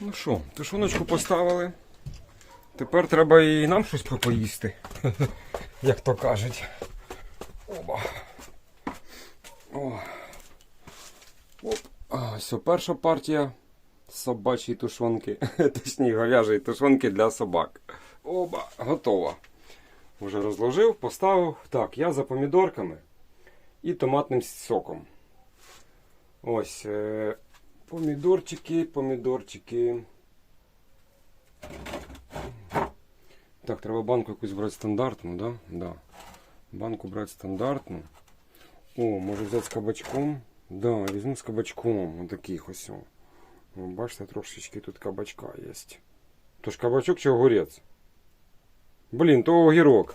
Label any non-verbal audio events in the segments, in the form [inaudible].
Ну що, тушоночку поставили. Тепер треба і нам щось попоїсти. [laughs] Як то кажуть. Оба. О. Оп. А, все, перша партія собачої тушонки. [laughs] Точніше, говяжої тушонки для собак. Оба, готова. Вже розложив, поставив. Так, я за помідорками і томатним соком. Ось. Е- помідорчики, помідорчики. Так, треба банку якусь брати стандартну, да? Да. Банку брати стандартну. О, може взяти з кабачком. Да, візьму з кабачком. Отаких ось. Бачите, трошечки тут кабачка є. Ж кабачок чи огурець? Блін, то огірок.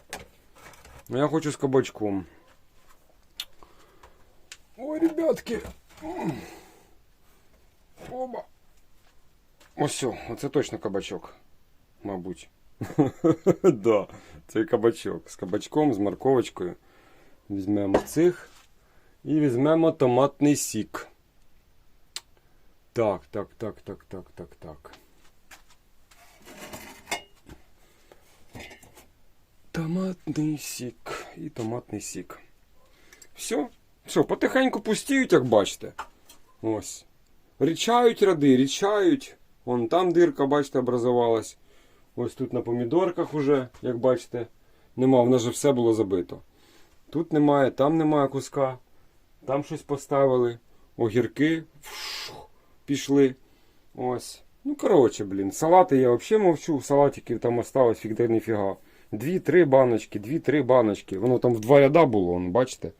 Я хочу з кабачком. Ой, ребятки. Оба. Ось, о, оце точно кабачок. Мабуть. [laughs] да, це кабачок. З кабачком, з морковочкою. Візьмемо цих. І візьмемо томатний сік. Так, так, так, так, так, так, так. Томатний сік. І томатний сік. Все. Все, потихеньку пустіють, як бачите. Ось. Річають ради, річають. Вон там дирка, бачите, образувалась. Ось тут на помідорках уже, як бачите, нема, в нас же все було забито. Тут немає, там немає куска. Там щось поставили. Огірки фух, пішли. Ось. Ну, коротше, блін. Салати я взагалі мовчу. Салатиків там осталось фігде ніфіга. Дві-три баночки, дві-три баночки. Воно там в два ряда було, бачите?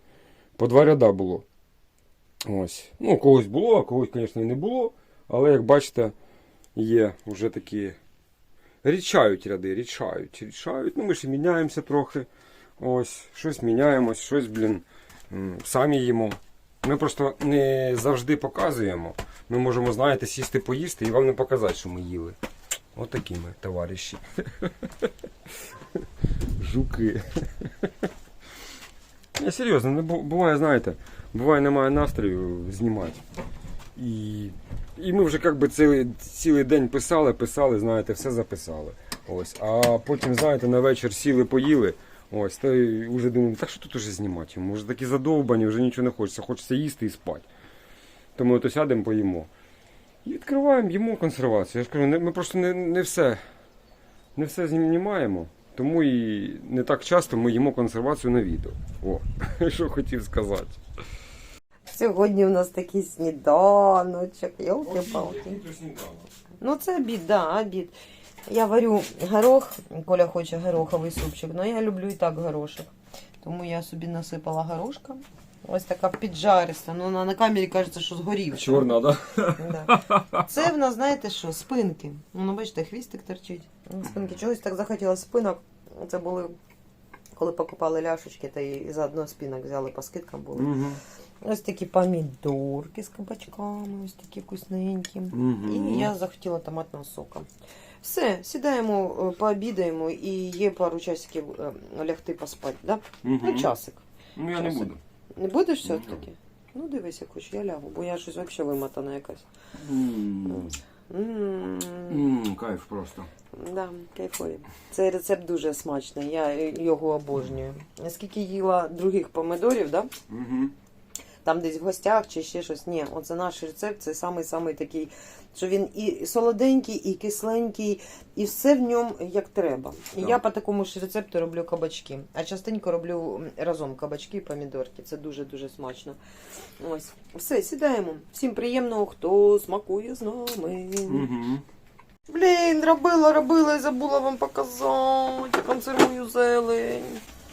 По два ряда було. Ось. Ну, когось було, а когось, звісно, не було. Але як бачите, є вже такі. Річають ряди, річають, річають. Ну, ми ж міняємося трохи. Ось, щось міняємось, щось, блін, самі їмо. Ми просто не завжди показуємо. Ми можемо, знаєте, сісти поїсти і вам не показати, що ми їли. Отакі ми, товариші. [laughs] Жуки. [laughs] Я серйозно, не буває, знаєте, буває, немає настрою знімати. І, і ми вже як би цілий, цілий день писали, писали, знаєте, все записали. Ось. А потім, знаєте, на вечір сіли, поїли. Ось, то вже думаю, так що тут уже знімати? Ми вже такі задовбані, вже нічого не хочеться, хочеться їсти і спати. Тому ото сядемо, поїмо. І відкриваємо, їмо консервацію. Я ж кажу, ми просто не, не все не все знімаємо, тому і не так часто ми їмо консервацію на відео. О, [laughs] що хотів сказати. Сьогодні у нас такий сніданочок, йолки-палки. Ну це обід, да, обід. Я варю горох, Коля хоче гороховий супчик, але я люблю і так горошок. Тому я собі насипала горошка. Ось така піджариста. Ну, на, на камері кажеться, що згорів. Чорна, да? Да. [laughs] Це в нас, знаєте що, спинки. Ну, бачите, хвістик торчить. Спинки. Чогось так захотілося спинок. Це були, коли покупали ляшечки, та і заодно спинок взяли по скидкам були. Угу. Ось такі помідорки з кабачками, ось такі вкусненькі. Мгм. І я захотіла томатного сока. Все, сідаємо, е, пообідаємо і є пару часиків е, лягти поспати, да? Ну, часик. Ну я не буду. Не будеш все-таки? Ну, дивись, як хоч, я лягу, бо я щось взагалі вимотана якась. М. М, М, Кайф просто. Да, кайфові. Цей рецепт дуже смачний, я його обожнюю. Скільки їла других помидорів, да? Угу. Там десь в гостях чи ще щось. Ні, оце наш рецепт, це самий-самий такий, що він і солоденький, і кисленький, і все в ньому як треба. І я по такому ж рецепту роблю кабачки. А частенько роблю разом кабачки і помідорки. Це дуже-дуже смачно. Ось. Все, сідаємо. Всім приємного, хто смакує з нами. Угу. Блін, робила, робила і забула вам показати. Консервую зелень.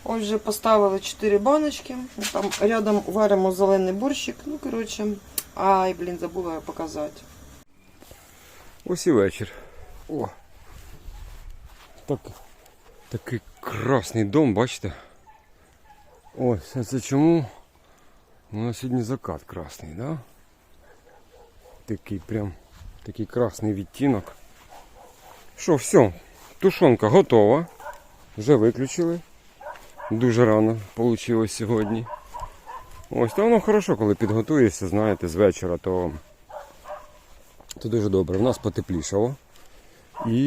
Ось вже поставили 4 баночки. Там рядом варимо зелений борщик. Ну, коротше. Ай, блін, забула показати. Ось і вечір. О. Так, такий красний дом, бачите? Ось, а це чому? У нас сьогодні закат красний, да? Такий прям такий красний відтінок. Що, все, тушонка готова. Вже виключили. Дуже рано вийшло сьогодні. Ось, то воно хорошо, коли підготуєшся, знаєте, з вечора, то Це дуже добре. У нас потеплішало. І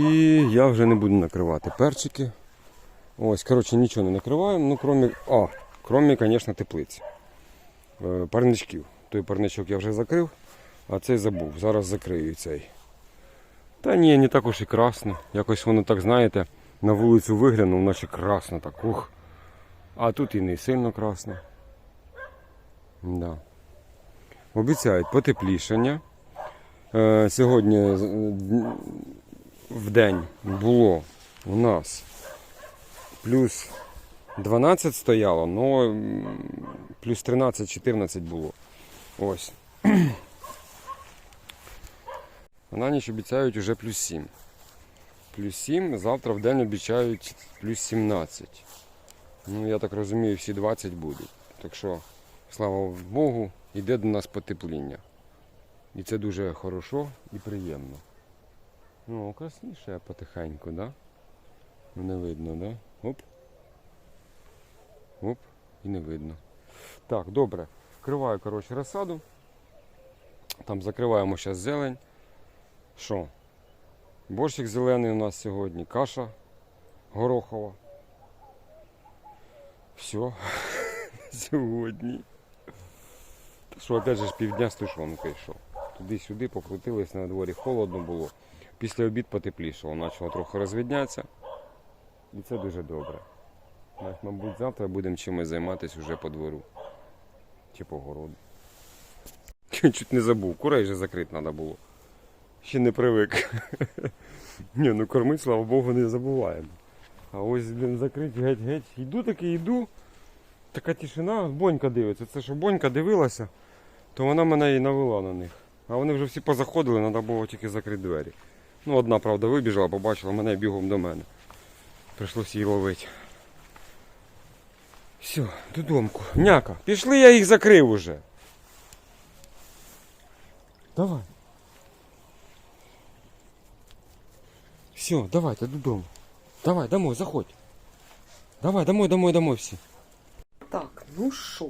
я вже не буду накривати перчики. Ось, коротше, нічого не накриваємо, ну крім, а, крім, звісно, теплиці. Е, Парничків. Той парничок я вже закрив, а цей забув. Зараз закрию цей. Та ні, не так уж і красно. Якось воно так, знаєте, на вулицю виглянув, наче красно так. Ух. А тут і не сильно красно. Да. Обіцяють потеплішання. Е, сьогодні в день було у нас плюс 12 стояло, але плюс 13-14 було. Ось. [clears throat] На ніч обіцяють уже плюс 7. Плюс 7, завтра в день обіцяють плюс 17. Ну, я так розумію, всі 20 будуть. Так що, слава Богу, йде до нас потепління. І це дуже хорошо і приємно. Ну, красніше потихеньку, да? Не видно, да? Оп. Оп, і не видно. Так, добре. Вкриваю, коротше, розсаду. Там закриваємо зараз зелень. Що? Борщик зелений у нас сьогодні, каша горохова. Все. [laughs] Сьогодні. Що, опять же, півдня з йшов. Туди-сюди покрутились на дворі, холодно було. Після обід потеплішало, почало трохи розвіднятися. І це дуже добре. Навіть, мабуть, завтра будемо чимось займатися вже по двору. Чи по городу. Чуть не забув, курей же закрити треба було. Ще не привик. [laughs] Ні, ну кормить, слава Богу, не забуваємо. А ось блін, закриті геть-геть. Йду таки, йду. Така тишина, бонька дивиться. Це що бонька дивилася, то вона мене і навела на них. А вони вже всі позаходили, треба було тільки закрити двері. Ну, одна, правда, вибіжала, побачила мене бігом до мене. Прийшлося її ловити. Все, додомку. Няка, пішли, я їх закрив уже. Давай. Все, давайте додому. Давай, домой, заходь. Давай, домой, домой, домой всі. Так, ну що?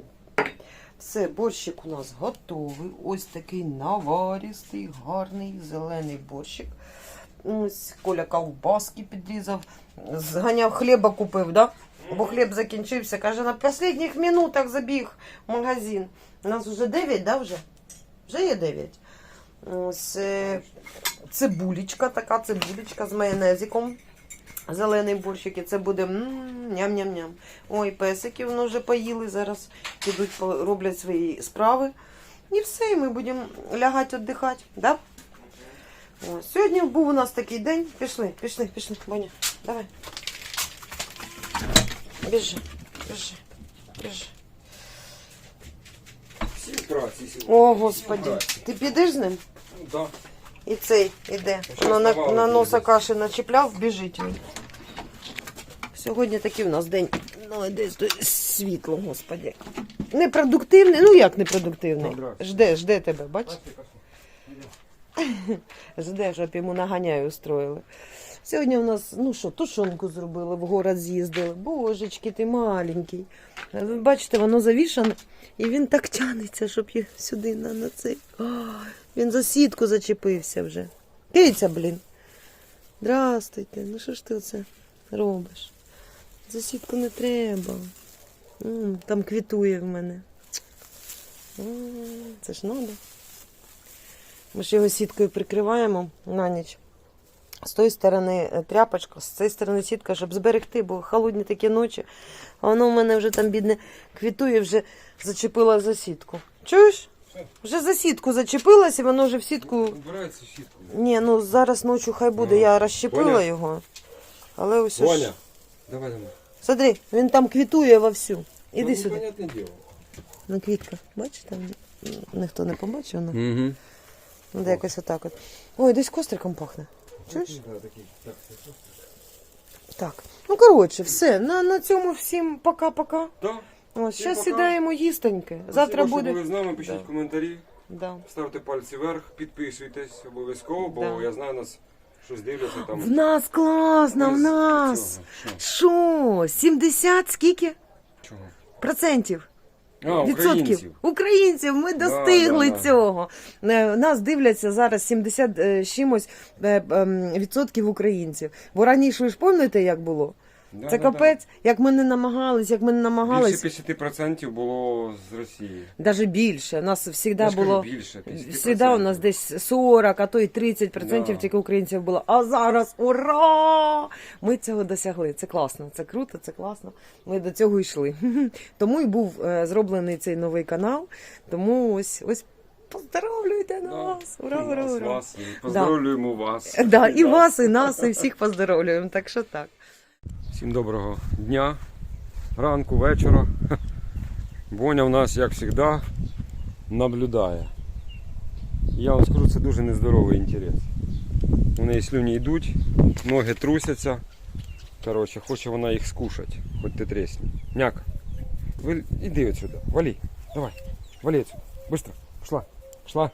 Все, борщик у нас готовий. Ось такий наваристий, гарний зелений борщик. Ось Коля ковбаски підрізав, зганяв хліба купив, да? Бо хліб закінчився. Каже, на останніх минутах забіг в магазин. У нас вже 9, да, вже? Вже є 9. Ось е, цибулечка, така цибулечка з майонезиком. Зелений борщик, і це буде ням-ням-ням. Ой, песики воно вже поїли, зараз підуть, роблять свої справи. І все, і ми будемо лягати, віддихати. Да? О, сьогодні був у нас такий день. Пішли, пішли, пішли, Боня, давай. Біжи, біжи, біжи. О, Господи, ти підеш з ним? Да. І цей іде. На, на, на носа каші начіпляв, біжить він. Сьогодні такий у нас день. Ну, десь світло, господи. Непродуктивний, ну як непродуктивний? Здрасте. Жде, жде тебе, бач? [laughs] Жде, щоб йому наганяю устроїли. Сьогодні у нас, ну що, тушонку зробили, в город з'їздили. Божечки, ти маленький. Ви бачите, воно завішане, і він так тянеться, щоб їх сюди на, на цей. Він за сітку зачепився вже. Киця, блін. Здрастуйте, ну що ж ти оце робиш? За сітку не треба. Там квітує в мене. Це ж надо. Ми ж його сіткою прикриваємо на ніч. З тої сторони е, тряпочка, з цієї сторони сітка, щоб зберегти, бо холодні такі ночі. А воно в мене вже там, бідне, квітує, вже зачепила за сітку. Чуєш? Вже за сітку зачепилась, і воно вже в сітку. Убирається щітку. Ні, ну зараз ночі хай буде, Ага. я розщепила Поняв. його. Але ось. ось- Ваня, давай домой. Смотри, він там квітує вовсю. Іди ну, сюди. Понятне діло. Квітка. Там ніхто не побачив, ну, Угу. ну якось отак от. Ой, десь костриком пахне. Чуєш? Да, такий. Так? Так. Ну, коротше, все. На, на цьому всім пока-пока. Да. Ось, Всім зараз пока. сідаємо. Спасибо, Завтра що буде. були з нами, пишіть Да. коментарі, Да. ставте пальці вверх, підписуйтесь обов'язково, бо Да. я знаю нас щось дивляться там. В нас класно, в без нас. цього. Що? Що? 70 скільки? Чого? Процентів. А, відсотків українців. українців. Ми достигли да, да. цього. Е, Нас дивляться зараз 70 е, з чимось е, ем, відсотків українців. Бо раніше ви ж пам'ятаєте, як було? Да, Це да, да. капець, як ми не намагались, як ми не намагались. Більше 50% було з Росії. Навіть більше. У нас завжди було. більше, 50%. Всегда у нас десь 40, а то й 30% Да. тільки українців було. А зараз ура! Ми цього досягли. Це класно, це круто, це класно. Ми до цього йшли. [laughs] Тому і був е, зроблений цей новий канал. Тому ось ось поздоровлюйте Да. нас! Ура, ура, вас, і поздоровлюємо вас. [laughs] Да, і вас, і нас, і всіх поздоровлюємо. Так що так. Всім доброго дня, ранку, вечора. [laughs] Боня в нас, як завжди, наблюдає. Я вам скажу, це дуже нездоровий інтерес. У неї слюні йдуть, ноги трусяться. Коротше, хоче вона їх скушати, хоч ти тресні. Няк, ви іди отсюди, вали, давай, вали отсюда, быстро, пішла, пішла.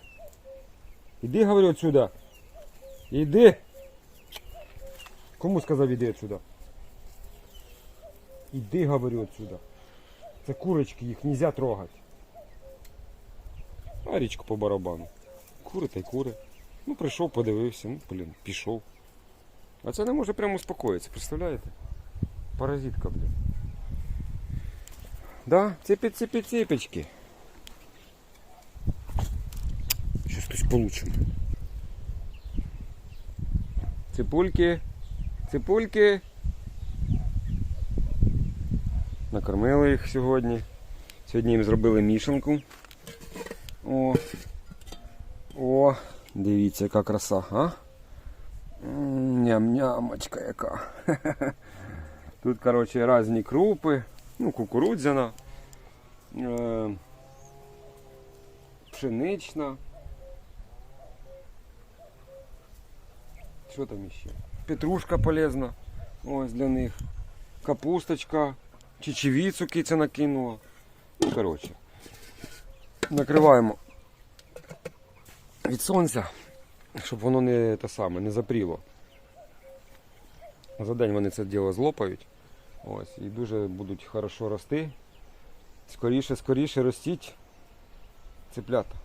Іди, говорю, отсюда. Іди. Кому сказав іди отсюда? Іди, говорю, отсюда. Це курочки, їх нельзя трогать. А річку по барабану. Кури та й кури. Ну, прийшов, подивився, ну, блін, пішов. А це не може прямо успокоїтися, представляєте? Паразитка, блін. Да, ципі ципі ципічки. Щось хтось получимо. Ципульки, ципульки. Накормили їх сьогодні. Сьогодні їм зробили мішанку. О. О, дивіться, яка краса, а? Ням-нямочка яка. [laughs] Тут, коротше, різні крупи. Ну, кукурудзяна. Е, пшенична. Що там іще? Петрушка полезна. Ось для них. Капусточка. Чечевицю киця накинула. Ну, коротше. Накриваємо від сонця, щоб воно не те саме, не запріло. За день вони це діло злопають. Ось, і дуже будуть хорошо рости. Скоріше, скоріше ростіть цеплята.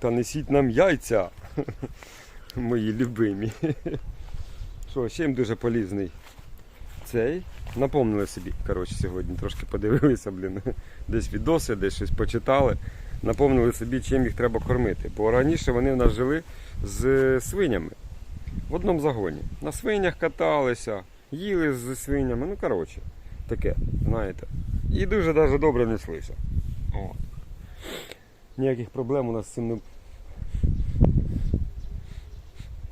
Та несіть нам яйця, мої любимі. Що, ще їм дуже полізний цей. Напомнили собі, коротше, сьогодні трошки подивилися, блін, [laughs] десь відоси, десь щось почитали. Напомнили собі, чим їх треба кормити. Бо раніше вони в нас жили з свинями в одному загоні. На свинях каталися, їли з свинями, ну коротше, таке, знаєте. І дуже даже добре неслися. От. Ніяких проблем у нас з цим не.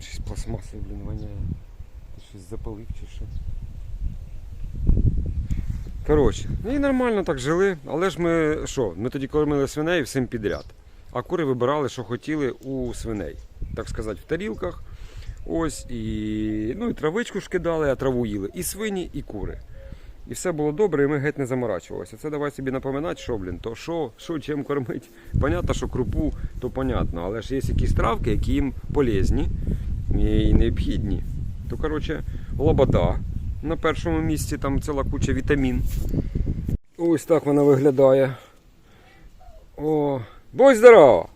Щось пластмасою, блін, воняє. Щось запалив чи що. Коротше, ну і нормально так жили, але ж ми що, ми тоді кормили свиней всім підряд. А кури вибирали, що хотіли у свиней. Так сказати, в тарілках. Ось і, ну, і травичку ж кидали, а траву їли. І свині, і кури. І все було добре, і ми геть не заморачувалися. Це давай собі напоминати, що, блін, то що, що чим кормить. Понятно, що крупу, то понятно, але ж є якісь травки, які їм полезні і необхідні. То, коротше, лобода на першому місці, там ціла куча вітамін. Ось так вона виглядає. О, будь здорова!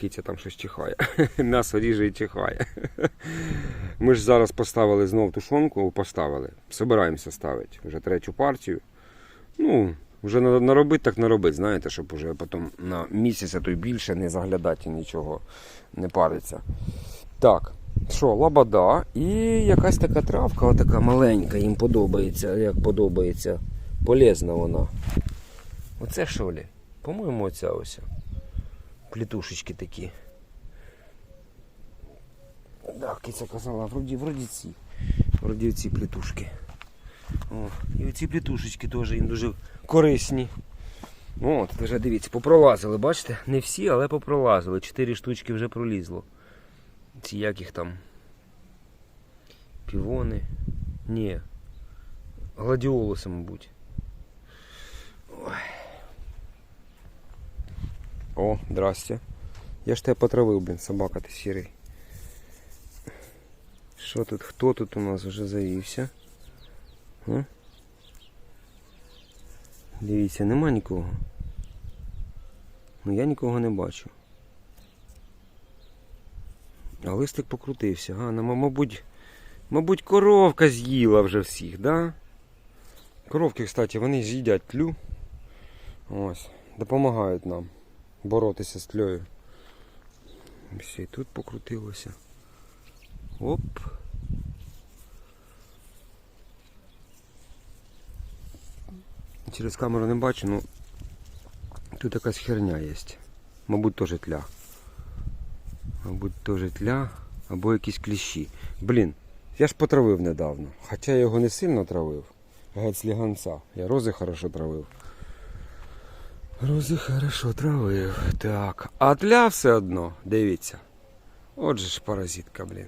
Киця там щось чихає. [laughs] М'ясо ріже і чихає. Ми ж зараз поставили знов тушонку, поставили. Собираємося ставити вже третю партію. Ну, вже на- наробити, так наробити, знаєте, щоб уже потім на місяць, то й більше не заглядати і нічого не париться. Так, що, лабада і якась така травка, отака маленька, їм подобається, як подобається. Полезна вона. Оце що лі? По-моєму, оця ось. Плітушечки такі. Так, киця казала, вроді, вроді ці. Вроді ці плітушки. О, і оці плітушечки теж їм дуже корисні. От, вже дивіться, попролазили, бачите? Не всі, але попролазили. Чотири штучки вже пролізло. Ці як їх там? Півони. Ні. Гладіолуси, мабуть. Ой. О, здрасте. Я ж тебе потравив, блін, собака ти сірий. Що тут? Хто тут у нас вже завівся? М? Дивіться, нема нікого. Ну я нікого не бачу. А листик покрутився. А, ну, мабуть, мабуть, коровка з'їла вже всіх, да? Коровки, кстати, вони ж їдять тлю. Ось. Допомагають нам боротися з тлею. Все, і тут покрутилося. Оп. Через камеру не бачу, ну тут якась херня є. Мабуть, теж тля. Мабуть, теж тля або якісь кліщі. Блін, я ж потравив недавно. Хоча я його не сильно травив. Геть сліганця. Я рози хорошо травив. Рози хорошо травив. Так. А тля все одно, дивіться. Отже ж паразитка, блін.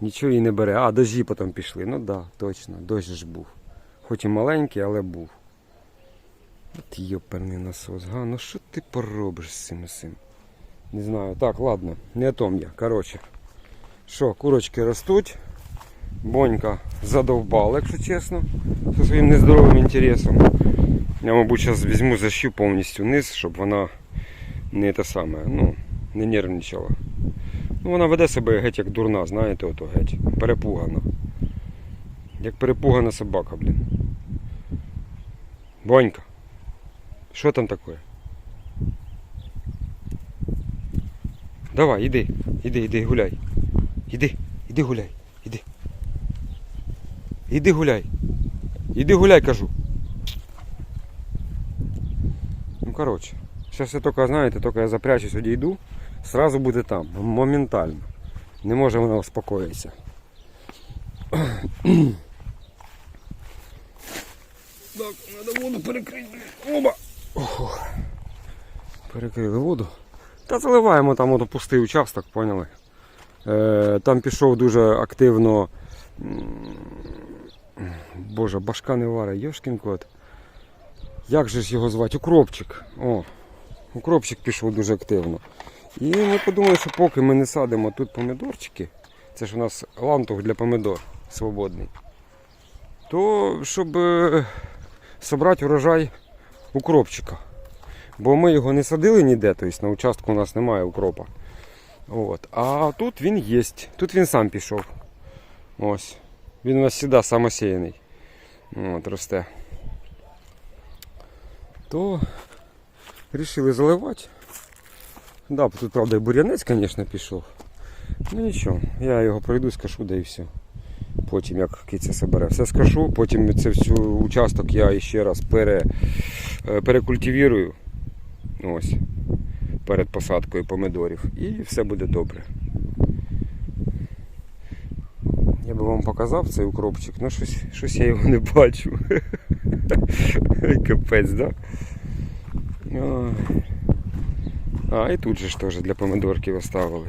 Нічого її не бере. А, дожі потім пішли. Ну да, точно, дощ ж був. Хоч і маленький, але був. От йоперний насос, га, ну що ти поробиш з цим усім? Не знаю. Так, ладно, не о том я. Коротше. Що, курочки ростуть. Бонька задовбала, якщо чесно, зі своїм нездоровим інтересом. Я, мабуть, зараз візьму защу повністю низ, щоб вона не те саме, ну, не нервничала. Ну, вона веде себе геть як дурна, знаєте, ото геть. Перепугана. Як перепугана собака, блін. Бонька. Що там таке? Давай, іди, іди, іди, гуляй. Іди, іди гуляй, іди. Іди гуляй. Іди гуляй, кажу. Ну, коротше. Зараз я тільки, знаєте, тільки я запрячусь, одійду, сразу буде там, моментально. Не може вона успокоїтися. Так, треба воду перекрити. Оба! Ох. Перекрили воду. Та заливаємо там от пустий участок, поняли? Е, там пішов дуже активно. Боже, башка не варить, Йошкін кот. Як же ж його звати? Укропчик. О, укропчик пішов дуже активно. І ми подумали, що поки ми не садимо тут помидорчики, це ж у нас лантух для помидор свободний, то щоб е, собрати урожай укропчика. Бо ми його не садили ніде, тобто на участку у нас немає укропа. От. А тут він є. Тут він сам пішов. Ось. Він у нас завжди самосіяний. От, росте. То вирішили заливати. Да, тут, правда, і бур'янець, звісно, пішов. Ну нічого, я його пройду, скашу, да і все. Потім як киця собере. Все скашу, потім це всю участок я ще раз пере, е, перекультивірую. Ось. Перед посадкою помидорів. І все буде добре. Я би вам показав цей укропчик, ну щось, щось я його не бачу. [laughs] Капець, да? А, і тут же ж теж для помидорків оставили.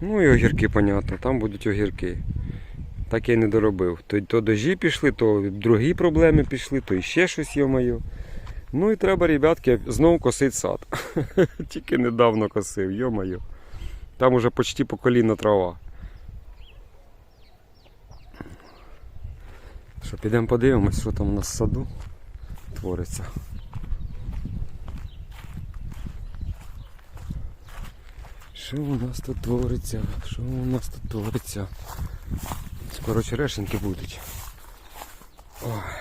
Ну і огірки, понятно, там будуть огірки. Так я й не доробив. То, то дожі пішли, то другі проблеми пішли, то іще щось моє. Ну і треба, ребятки, знову косити сад. [laughs] Тільки недавно косив, йо-моє. Там уже почти по коліна трава. Що, підемо подивимось, що там у нас в саду твориться. Що у нас тут твориться? Що у нас тут твориться? Скоро черешеньки будуть. Ой.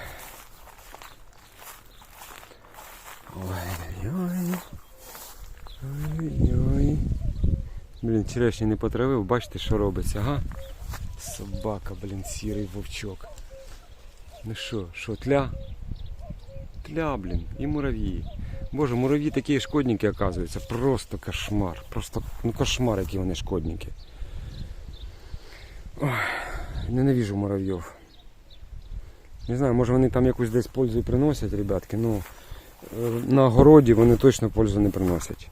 Черешні не потравив, бачите, що робиться, ага? Собака, блін, сірий вовчок. Ну що, що, тля? Тля, блін, і мурав'ї. Боже, мурав'ї такі шкодники, оказуються. Просто кошмар. Просто ну кошмар, які вони шкодники. Ой, ненавижу муравйов. Не знаю, може вони там якусь десь пользу і приносять, ребятки, ну е, на городі вони точно пользу не приносять.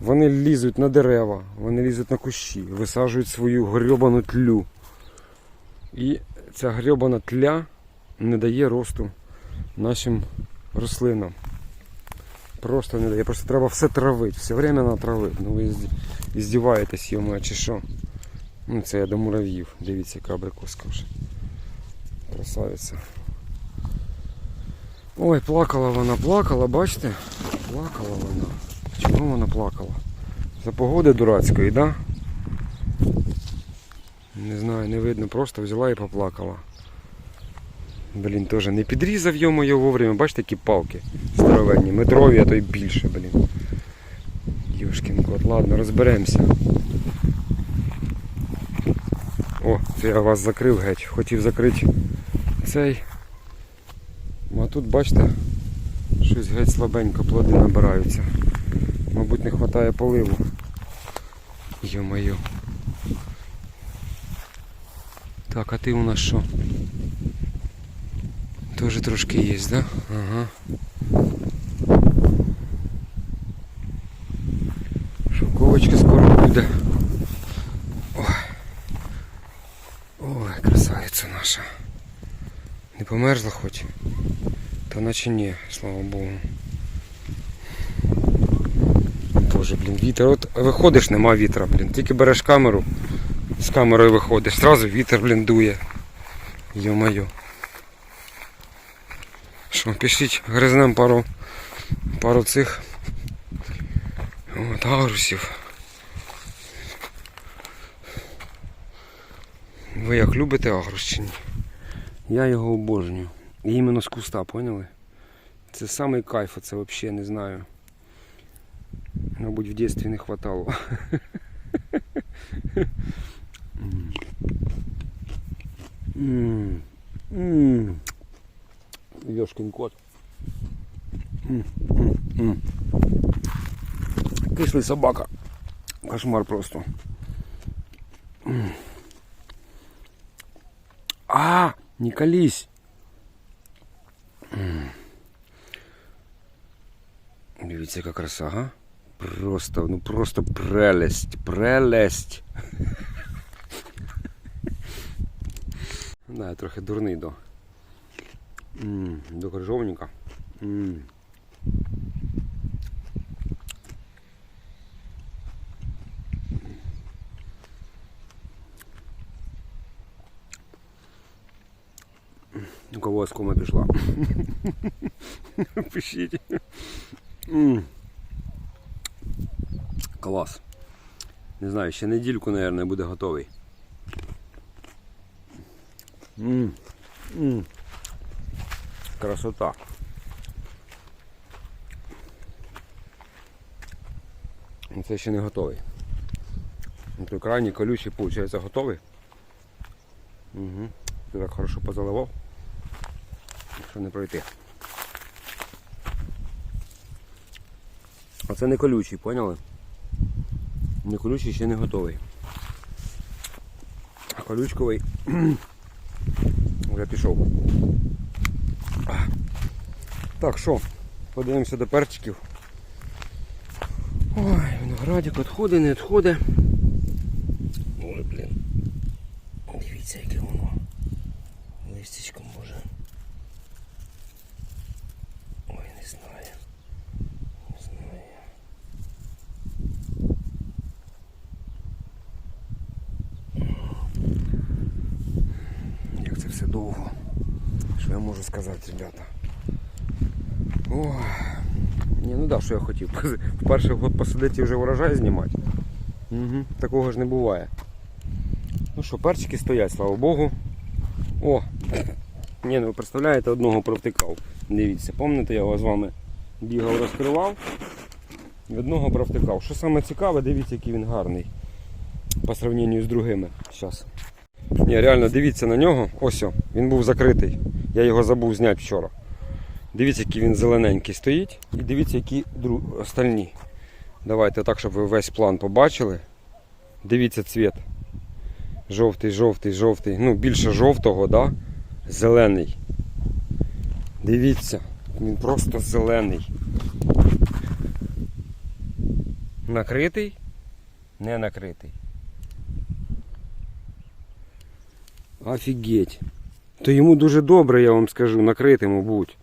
Вони лізуть на дерева, вони лізуть на кущі, висаджують свою грьобану тлю. І ця грьобана тля не дає росту нашим рослинам. Просто не дає. Просто треба все травити, все время на травити. Ну ви іздіваєтесь, йому, чи що. Ну це я до мурав'їв. Дивіться, яка абрикоска вже. Красавиця. Ой, плакала вона, плакала, бачите? Плакала вона. Чого вона плакала? За погоди дурацької, да? Не знаю, не видно, просто взяла і поплакала. Блін, теж не підрізав йому його вовремя, бачите, які палки здоровенні, метрові, а то й більше, блін. Юшкін кот, ладно, розберемося. О, це я вас закрив геть. Хотів закрити цей. А тут, бачите, щось геть слабенько плоди набираються. Мабуть, не вистачає поливу. Йо-моє. Так, а ти у нас що? Тоже трошки є, да? Ага. Шовковочка скоро буде. Ой. Красавиця наша. Не померзла хоч? Та наче ні, слава Богу. Боже, блін, вітер. От виходиш, нема вітра, блін. Тільки береш камеру, з камерою виходиш, зразу вітер, блін, дує. Йо-моє. Що, пішліть, гризнем пару, пару цих от, агрусів. Ви як любите агрус чи ні? Я його обожнюю. Іменно з куста, поняли? Це самий кайф, це взагалі не знаю. Мабуть, в дитинстві не хватало. Ёшкин кот. Кислий собака. Кошмар просто. А, не колись. Дивіться, яка краса, ага. Просто, ну просто прелесть, прелесть. Да, я трохи дурний до. До крижовника. У кого оскома пішла? [laughs] Пишіть. М. Клас. Не знаю, ще недільку, мабуть, буде готовий. М. М. Красота. Ну, Це ще не готовий. Той крайній колючий, виходить, готовий. Угу. Ти так хорошо позаливав. Що не пройти. А це не колючий, поняли? Не колючий ще не готовий. А колючковий [clears throat] вже пішов. Так, що, подивимося до перчиків. Ой, виноградик відходить, не відходить. Ой, блін. Дивіться, яке воно. Листечко може. Ой, не знаю. Не знаю. Як це все довго. Що я можу сказати, ребята? Ой. Ні, ну да, що я хотів. [laughs] В перший год посадити і вже урожай знімати. Угу. Такого ж не буває. Ну що, перчики стоять, слава Богу. О! Ні, ну ви представляєте, одного провтикав. Дивіться, пам'ятаєте, я з вами бігав, розкривав. Одного провтикав. Що саме цікаве, дивіться, який він гарний. По сравненню з другими. Щас. Ні, реально, дивіться на нього. Ось о, він був закритий. Я його забув зняти вчора. Дивіться, який він зелененький стоїть. І дивіться, які остальні. Давайте так, щоб ви весь план побачили. Дивіться цвіт. Жовтий, жовтий, жовтий. Ну, більше жовтого, да? Зелений. Дивіться, він просто зелений. Накритий? Не накритий. Офігеть. То йому дуже добре, я вам скажу, накрити, мабуть.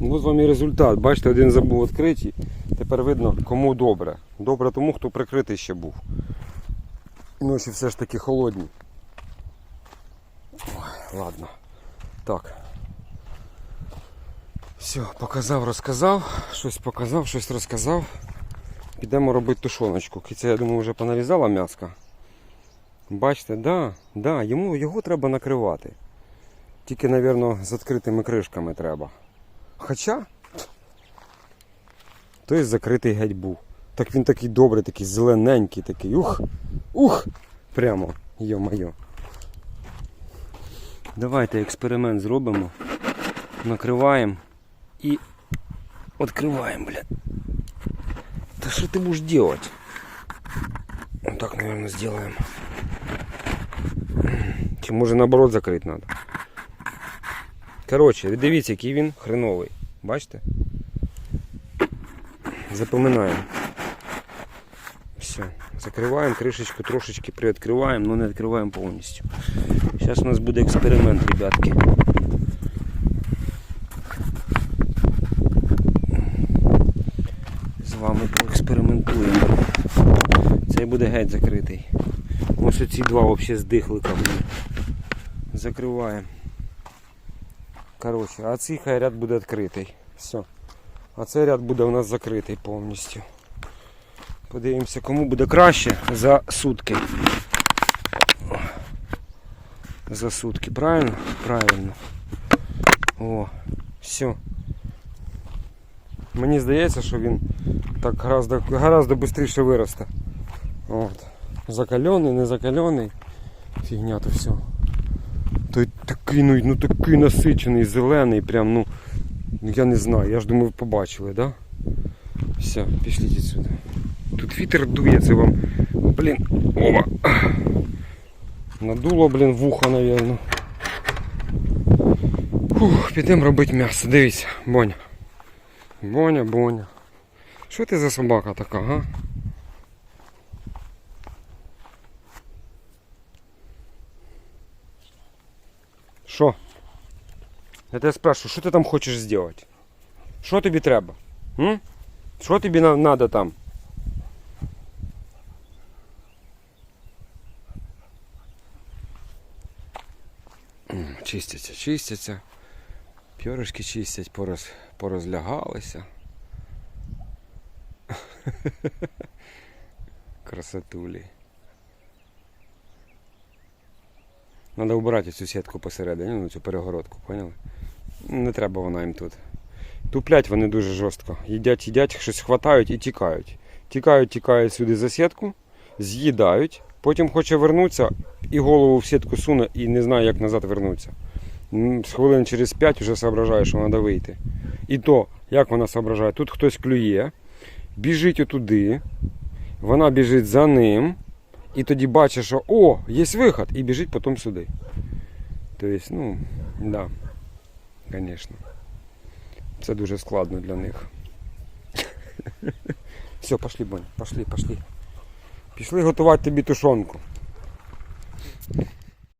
Ну, Ось вам і результат. Бачите, один забув відкриті. Тепер видно, кому добре. Добре тому, хто прикритий ще був. Ночі все ж таки холодні. Ой, ладно. Так. Все, показав, розказав, щось показав, щось розказав. Підемо робити тушоночку. Киця, я думаю, вже понарізала м'яска. Бачите, да, да, йому, його треба накривати. Тільки, мабуть, з відкритими кришками треба. Хоча той закритий геть був. Так він такий добрий, такий зелененький, такий. Ух! Ух! Прямо, йо-моє. Давайте експеримент зробимо. Накриваємо і відкриваємо, блядь. Та що ти будеш делать? Вот так, наверное, сделаем. Чи може наоборот закрити надо? Коротше, дивіться, який він хреновий. Бачите? Запоминаємо. Все. Закриваємо кришечку, трошечки приоткриваємо, але не відкриваємо повністю. Зараз у нас буде експеримент, ребятки. З вами поекспериментуємо. Цей буде геть закритий. Ось оці два взагалі здихли. Закриваємо. Коротше, а цей хай ряд буде відкритий. Все. А цей ряд буде у нас закритий повністю. Подивимося, кому буде краще за сутки. За сутки, правильно? Правильно. О, все. Мені здається, що він так гораздо, гораздо швидше виросте. От. Закалений, не закалений. Фігня то все. Той такий, ну, ну такий насичений, зелений, прям, ну. ну, Я не знаю, я ж думаю, ви побачили, да? Все, пішліть відсюди. Тут вітер дує, це вам. Блін, оба. Надуло, блін, вуха, навірно. Фух, підемо робити м'ясо. Дивіться, Боня. Боня, Боня. Що ти за собака така, га? Що? Я тебе спрашиваю, що ти там хочеш зробити? Що тобі треба? М? Що тобі треба там? Чистяться, чистяться. Пьоришки чистять, пороз, порозлягалися. [laughs] Красотулі. Треба убирати цю сітку посередині, ну цю перегородку, поняли? Не треба вона їм тут. Туплять вони дуже жорстко. Їдять, їдять, щось хватають і тікають. Тікають, тікають сюди за сітку, з'їдають, потім хоче вернутися і голову в сітку суне і не знає, як назад вернутися. З хвилин через 5 вже соображає, що треба вийти. І то, як вона соображає, тут хтось клює, біжить отуди, вона біжить за ним, і тоді бачить, що о, є виход, і біжить потім сюди. Тобто, ну, да, звісно. Це дуже складно для них. [laughs] Все, пошли, Бонь, пошли, пошли. Пішли готувати тобі тушонку.